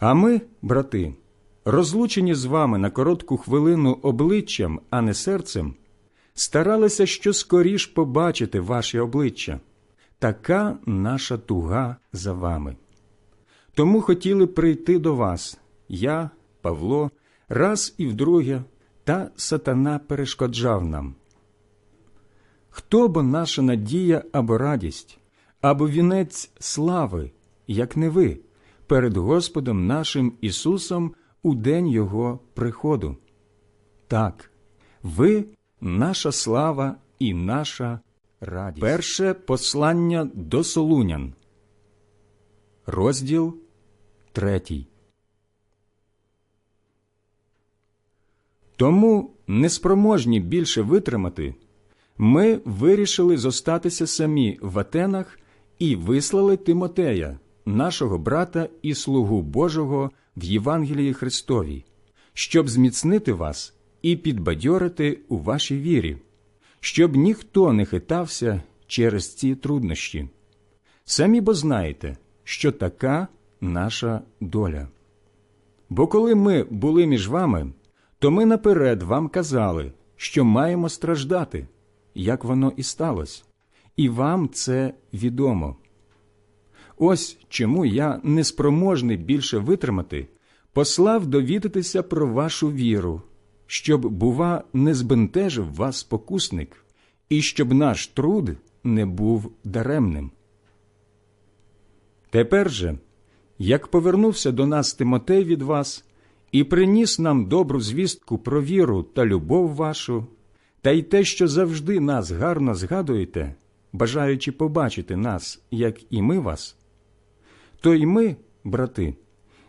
А ми, брати, розлучені з вами на коротку хвилину обличчям, а не серцем, старалися що скоріш побачити ваші обличчя. Така наша туга за вами. Тому хотіли прийти до вас, я, Павло, раз і вдруге, та сатана перешкоджав нам. Хто бо наша надія або радість, або вінець слави, як не ви, перед Господом нашим Ісусом у день Його приходу? Так, ви наша слава і наша радість. Перше послання до Солунян, розділ третій. Тому, неспроможні більше витримати, ми вирішили зостатися самі в Атенах і вислали Тимотея, нашого брата і слугу Божого в Євангелії Христовій, щоб зміцнити вас і підбадьорити у вашій вірі, щоб ніхто не хитався через ці труднощі. Самі бо знаєте, що така наша доля. Бо коли ми були між вами, то ми наперед вам казали, що маємо страждати, як воно і сталося, і вам це відомо. Ось чому я, неспроможний більше витримати, послав довідатися про вашу віру, щоб, бува, не збентежив вас спокусник, і щоб наш труд не був даремним. Тепер же, як повернувся до нас Тимотей від вас і приніс нам добру звістку про віру та любов вашу, та й те, що завжди нас гарно згадуєте, бажаючи побачити нас, як і ми вас, то й ми, брати,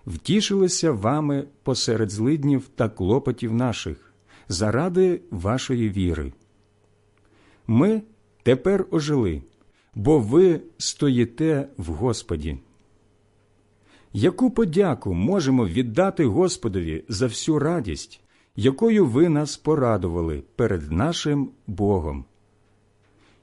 втішилися вами посеред злиднів та клопотів наших, заради вашої віри. Ми тепер ожили, бо ви стоїте в Господі. Яку подяку можемо віддати Господові за всю радість, якою ви нас порадували перед нашим Богом?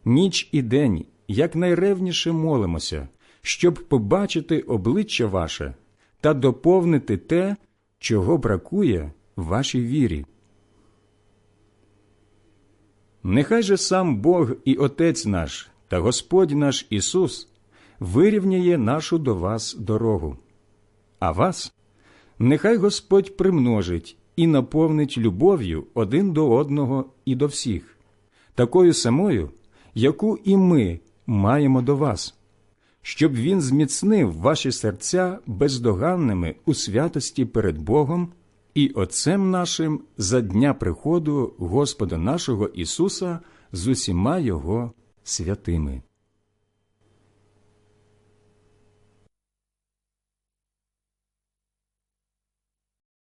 Ніч і день якнайревніше молимося, щоб побачити обличчя ваше та доповнити те, чого бракує вашій вірі. Нехай же сам Бог і Отець наш та Господь наш Ісус вирівняє нашу до вас дорогу. А вас нехай Господь примножить і наповнить любов'ю один до одного і до всіх, такою самою, яку і ми маємо до вас, щоб Він зміцнив ваші серця бездоганними у святості перед Богом і Отцем нашим за дня приходу Господа нашого Ісуса з усіма Його святими.